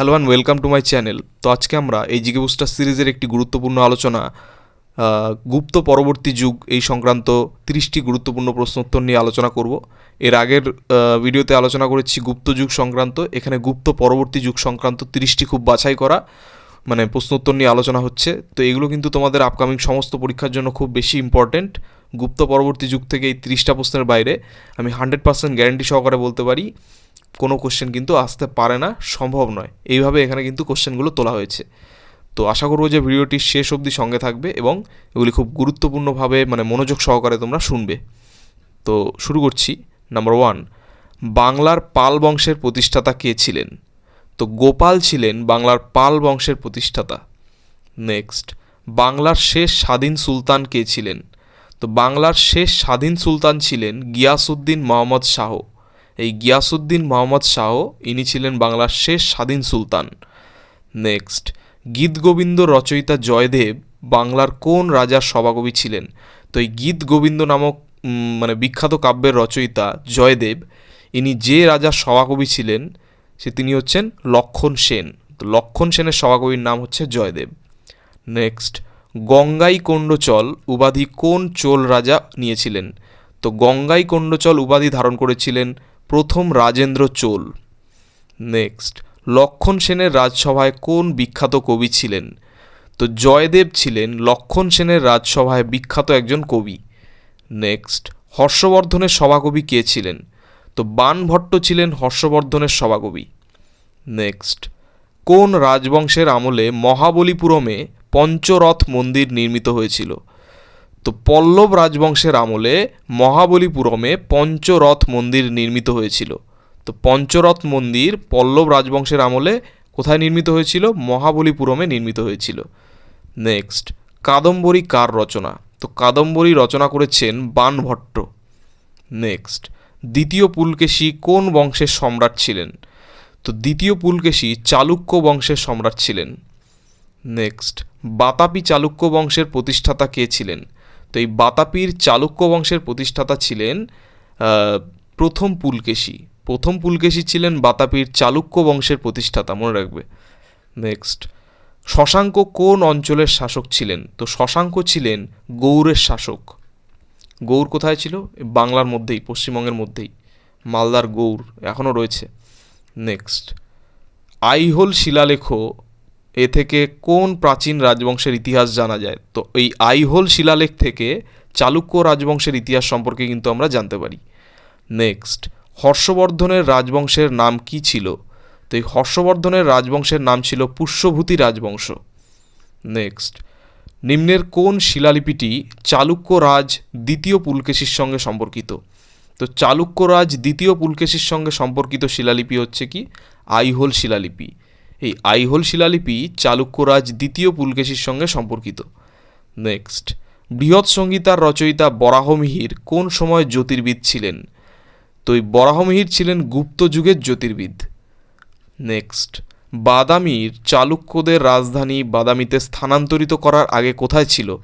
Hello and welcome to my channel তো আজকে আমরা এই জিকে বুস্টার সিরিজের একটি গুরুত্বপূর্ণ আলোচনা গুপ্ত পরবর্তী যুগ এই সংক্রান্ত তিরিশটি গুরুত্বপূর্ণ প্রশ্নোত্তর নিয়ে আলোচনা করব। এর আগের ভিডিওতে আলোচনা করেছি গুপ্ত যুগ সংক্রান্ত, এখানে গুপ্ত পরবর্তী যুগ সংক্রান্ত তিরিশটি খুব বাছাই করা মানে প্রশ্নোত্তর নিয়ে আলোচনা হচ্ছে। তো এগুলো কিন্তু তোমাদের আপকামিং সমস্ত পরীক্ষার জন্য খুব বেশি ইম্পর্ট্যান্ট গুপ্ত পরবর্তী যুগ থেকে এই তিরিশটা প্রশ্নের বাইরে আমি হান্ড্রেড পার্সেন্ট গ্যারান্টি সহকারে বলতে পারি। কোনো কোশ্চেন কিন্তু আসতে পারে না, সম্ভব নয়। এইভাবে এখানে কিন্তু কোশ্চেনগুলো তোলা হয়েছে। তো আশা করব যে ভিডিওটি শেষ অবধি সঙ্গে থাকবে এবং এগুলি খুব গুরুত্বপূর্ণভাবে মানে মনোযোগ সহকারে তোমরা শুনবে। তো শুরু করছি। নাম্বার ওয়ান বাংলার পাল বংশের প্রতিষ্ঠাতা কে ছিলেন? তো গোপাল ছিলেন বাংলার পাল বংশের প্রতিষ্ঠাতা। নেক্সট বাংলার শেষ স্বাধীন সুলতান কে ছিলেন? তো বাংলার শেষ স্বাধীন সুলতান ছিলেন গিয়াসুদ্দিন মোহাম্মদ শাহ। এই গিয়াসুদ্দিন মোহাম্মদ শাহ, ইনি ছিলেন বাংলার শেষ স্বাধীন সুলতান। নেক্সট গীতগোবিন্দ রচয়িতা জয়দেব বাংলার কোন রাজার সভাকবি ছিলেন? তো এই গীত গোবিন্দ নামক মানে বিখ্যাত কাব্যের রচয়িতা জয়দেব, ইনি যে রাজার সভাকবি ছিলেন, সে তিনি হচ্ছেন লক্ষণ সেন। তো লক্ষণ সেনের সভাকবির নাম হচ্ছে জয়দেব। নেক্সট, গঙ্গাই কোণ্ডচল উপাধি কোন চোল রাজা নিয়েছিলেন? তো গঙ্গাই কোণ্ডচল উপাধি ধারণ করেছিলেন প্রথম রাজেন্দ্র চোল। নেক্সট লক্ষণ সেনের রাজসভায় কোন বিখ্যাত কবি ছিলেন? তো জয়দেব ছিলেন লক্ষণ সেনের রাজসভায় বিখ্যাত একজন কবি। নেক্সট হর্ষবর্ধনের সভাকবি কে ছিলেন? তো বানভট্ট ছিলেন হর্ষবর্ধনের সভাকবি। নেক্সট কোন রাজবংশের আমলে মহাবলীপুরমে পঞ্চরথ মন্দির নির্মিত হয়েছিল? তো পল্লব রাজবংশের আমলে মহাবলীপুরমে পঞ্চরথ মন্দির নির্মিত হয়েছিল। তো পঞ্চরথ মন্দির পল্লব রাজবংশের আমলে কোথায় নির্মিত হয়েছিল? মহাবলীপুরমে নির্মিত হয়েছিল। নেক্সট, কাদম্বরী কার রচনা? তো কাদম্বরী রচনা করেছেন বানভট্ট। নেক্সট, দ্বিতীয় পুলকেশী কোন বংশের সম্রাট ছিলেন? তো দ্বিতীয় পুলকেশী চালুক্য বংশের সম্রাট ছিলেন। নেক্সট, বাতাপি চালুক্য বংশের প্রতিষ্ঠাতা কে ছিলেন? তো এই বাতাপির চালুক্য বংশের প্রতিষ্ঠাতা ছিলেন প্রথম পুলকেশী। প্রথম পুলকেশী ছিলেন বাতাপির চালুক্য বংশের প্রতিষ্ঠাতা, মনে রাখবে। নেক্সট শশাঙ্ক কোন অঞ্চলের শাসক ছিলেন? তো শশাঙ্ক ছিলেন গৌড়ের শাসক। গৌর কোথায় ছিল? বাংলার মধ্যেই, পশ্চিমবঙ্গের মধ্যেই। মালদার গৌর এখনও রয়েছে। নেক্সট আইহোল শিলালেখ এ থেকে কোন প্রাচীন রাজবংশের ইতিহাস জানা যায়? তো এই আইহোল শিলালেখ থেকে চালুক্য রাজবংশের ইতিহাস সম্পর্কে কিন্তু আমরা জানতে পারি। নেক্সট, হর্ষবর্ধনের রাজবংশের নাম কি ছিল? তো এই হর্ষবর্ধনের রাজবংশের নাম ছিল পুষ্যভূতি রাজবংশ। নেক্সট, নিম্নের কোন শিলালিপিটি চালুক্য রাজ দ্বিতীয় পুলকেশীর সঙ্গে সম্পর্কিত? তো চালুক্য রাজ দ্বিতীয় পুলকেশীর সঙ্গে সম্পর্কিত শিলালিপি হচ্ছে কি? আইহোল শিলালিপি। এই আইহোল শিলালিপি চালুক্য রাজ দ্বিতীয় পুলকেশীর সঙ্গে সম্পর্কিত। নেক্সট, বৃহৎ সংগীতার রচয়িতা বরাহমিহির কোন সময় জ্যোতির্বিদ ছিলেন? তো এই বরাহমিহির ছিলেন গুপ্ত যুগের জ্যোতির্বিদ। নেক্সট, বাদামির চালুক্যদের রাজধানী বাদামিতে স্থানান্তরিত করার আগে কোথায় ছিল?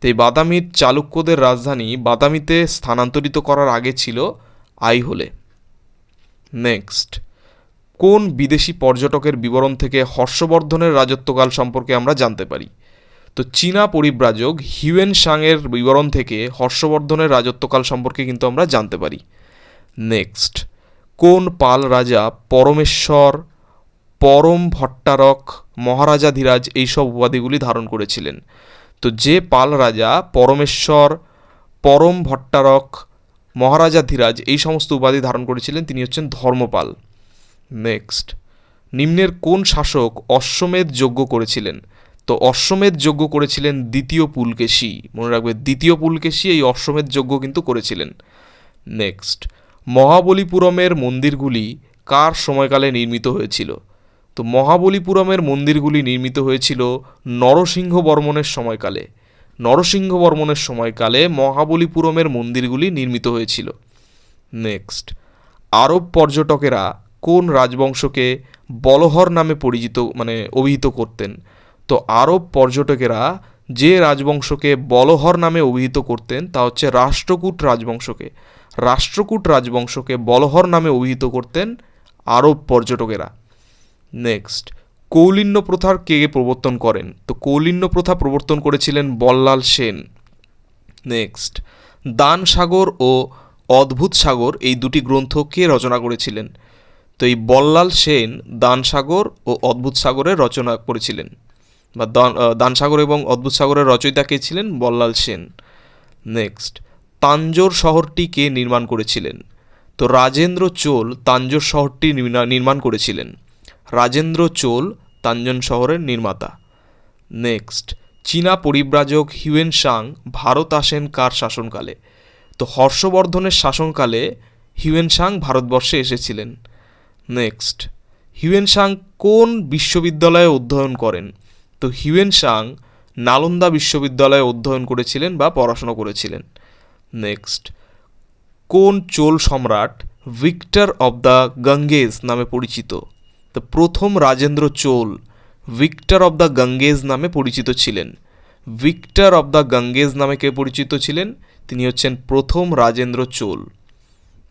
তো এই বাদামির চালুক্যদের রাজধানী বাদামিতে স্থানান্তরিত করার আগে ছিল আইহোলে। নেক্সট কোন বিদেশি পর্যটকের বিবরণ থেকে হর্ষবর্ধনের রাজত্বকাল সম্পর্কে আমরা জানতে পারি? তো চীনা পরিব্রাজক হিউয়েন সাংয়ের বিবরণ থেকে হর্ষবর্ধনের রাজত্বকাল সম্পর্কে কিন্তু আমরা জানতে পারি। নেক্সট, কোন পাল রাজা পরমেশ্বর, পরম ভট্টারক মহারাজাধিরাজ এইসব উপাধিগুলি ধারণ করেছিলেন? তো যে পাল রাজা পরমেশ্বর, পরম ভট্টারক মহারাজাধিরাজ এই সমস্ত উপাধি ধারণ করেছিলেন, তিনি হচ্ছেন ধর্মপাল। নেক্সট। নিম্নের কোন শাসক অশ্বমেধ যজ্ঞ করেছিলেন? তো অশ্বমেধ যজ্ঞ করেছিলেন দ্বিতীয় পুলকেশী। মনে রাখবে, দ্বিতীয় পুলকেশী এই অশ্বমেধ যজ্ঞ কিন্তু করেছিলেন। নেক্সট, মহাবলীপুরমের মন্দিরগুলি কার সময়কালে নির্মিত হয়েছিল? তো মহাবলীপুরমের মন্দিরগুলি নির্মিত হয়েছিল নরসিংহ বর্মনের সময়কালে। নরসিংহ বর্মনের সময়কালে মহাবলীপুরমের মন্দিরগুলি নির্মিত হয়েছিল। নেক্সট, আরব পর্যটকেরা কোন রাজবংশকে বলহর নামে পরিচিত মানে অভিহিত করতেন? তো আরব পর্যটকেরা যে রাজবংশকে বলহর নামে অভিহিত করতেন, তা হচ্ছে রাষ্ট্রকূট রাজবংশকে। রাষ্ট্রকূট রাজবংশকে বলহর নামে অভিহিত করতেন আরব পর্যটকেরা। নেক্সট, কৌলিন্য প্রথার কে প্রবর্তন করেন? তো কৌলিন্য প্রথা প্রবর্তন করেছিলেন বল্লাল সেন। নেক্সট, দান সাগর ও অদ্ভুত সাগর, এই দুটি গ্রন্থ কে রচনা করেছিলেন? তো এই বল্লাল সেন দান সাগর ও অদ্ভুত সাগরের রচনা করেছিলেন। বা দান আহ, এবং অদ্ভুত সাগরের রচয়িতা কে ছিলেন? বল্লাল সেন। নেক্সট তাঞ্জোর শহরটি কে নির্মাণ করেছিলেন? তো রাজেন্দ্র চোল তাঞ্জোর শহরটি নির্মা- নির্মাণ করেছিলেন। রাজেন্দ্র চোল তাঞ্জন শহরের নির্মাতা। নেক্সট চীনা পরিব্রাজক হিউয়েন সাং ভারত আসেন কার শাসনকালে? তো হর্ষবর্ধনের শাসনকালে হিউয়েন সাং ভারতবর্ষে এসেছিলেন। নেক্সট। হিউয়েন সাং কোন বিশ্ববিদ্যালয়ে অধ্যয়ন করেন? তো হিউয়েন সাং নালন্দা বিশ্ববিদ্যালয়ে অধ্যয়ন করেছিলেন বা পড়াশোনা করেছিলেন। নেক্সট। কোন চোল সম্রাট ভিক্টর অব দ্য গঙ্গেজ নামে পরিচিত? তো প্রথম Rajendra Chola victor of the Ganges নামে পরিচিত ছিলেন। ভিক্টর অব দ্য গঙ্গেজ নামে কে পরিচিত ছিলেন? তিনি হচ্ছেন প্রথম রাজেন্দ্র চোল।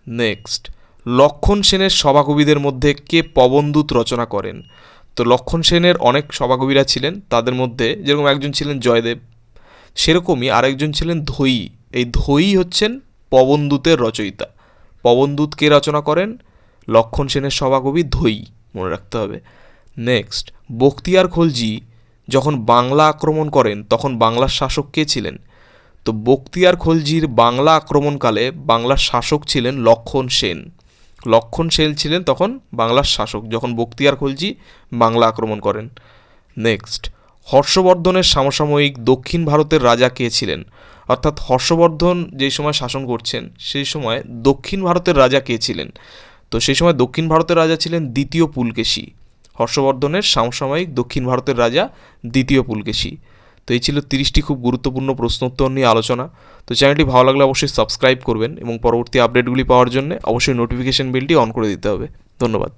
নেক্সট। লক্ষণ সেনের সভাকবিদের মধ্যে কে পবনদূত রচনা করেন? তো লক্ষণ সেনের অনেক সভাকবিরা ছিলেন, তাদের মধ্যে যেরকম একজন ছিলেন জয়দেব, সেরকমই আরেকজন ছিলেন ধৈ এই ধৈ হচ্ছেন পবনদূতের রচয়িতা। পবনদূত কে রচনা করেন? লক্ষণ সেনের সভাকবি ধৈ মনে রাখতে হবে। নেক্সট, বখতিয়ার খলজি যখন বাংলা আক্রমণ করেন, তখন বাংলার শাসক কে ছিলেন? তো বখতিয়ার খলজির বাংলা আক্রমণকালে বাংলার শাসক ছিলেন লক্ষণ সেন। লক্ষণ সেন ছিলেন তখন বাংলার শাসক, যখন বখতিয়ার খলজি বাংলা আক্রমণ করেন। নেক্সট, হর্ষবর্ধনের সমসাময়িক দক্ষিণ ভারতের রাজা কে ছিলেন? অর্থাৎ হর্ষবর্ধন যেই সময় শাসন করছেন, সেই সময় দক্ষিণ ভারতের রাজা কে ছিলেন? তো সেই সময় দক্ষিণ ভারতের রাজা ছিলেন দ্বিতীয় পুলকেশী। হর্ষবর্ধনের সমসাময়িক দক্ষিণ ভারতের রাজা দ্বিতীয় পুলকেশী। তো এই ছিল তিরিশটি খুব গুরুত্বপূর্ণ প্রশ্নোত্তর নিয়ে আলোচনা। তো চ্যানেলটি ভালো লাগলে অবশ্যই সাবস্ক্রাইব করবেন এবং পরবর্তী আপডেটগুলি পাওয়ার জন্য অবশ্যই নোটিফিকেশন বিলটি অন করে দিতে হবে। ধন্যবাদ।